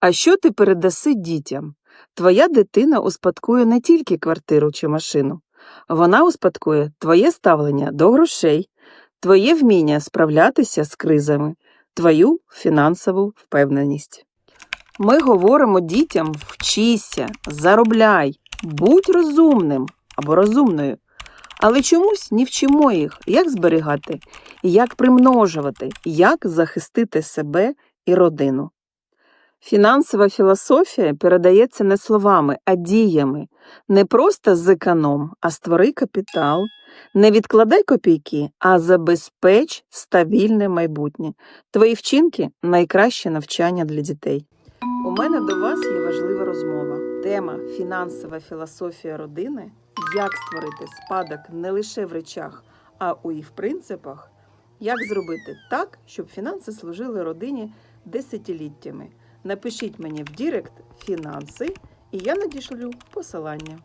А що ти передаси дітям? Твоя дитина успадкує не тільки квартиру чи машину, вона успадкує твоє ставлення до грошей, твоє вміння справлятися з кризами, твою фінансову впевненість. Ми говоримо дітям: вчися, заробляй, будь розумним або розумною. Але чомусь не вчимо їх, як зберігати, як примножувати, як захистити себе і родину. Фінансова філософія передається не словами, а діями. Не просто зеконом, а створи капітал. Не відкладай копійки, а забезпеч стабільне майбутнє. Твої вчинки найкраще навчання для дітей. У мене до вас є важлива розмова. Тема фінансова філософія родини. Як створити спадок не лише в речах, а у їх принципах. Як зробити так, щоб фінанси служили родині десятиліттями. Напишіть мені в Дірект фінанси, і я надішлю посилання.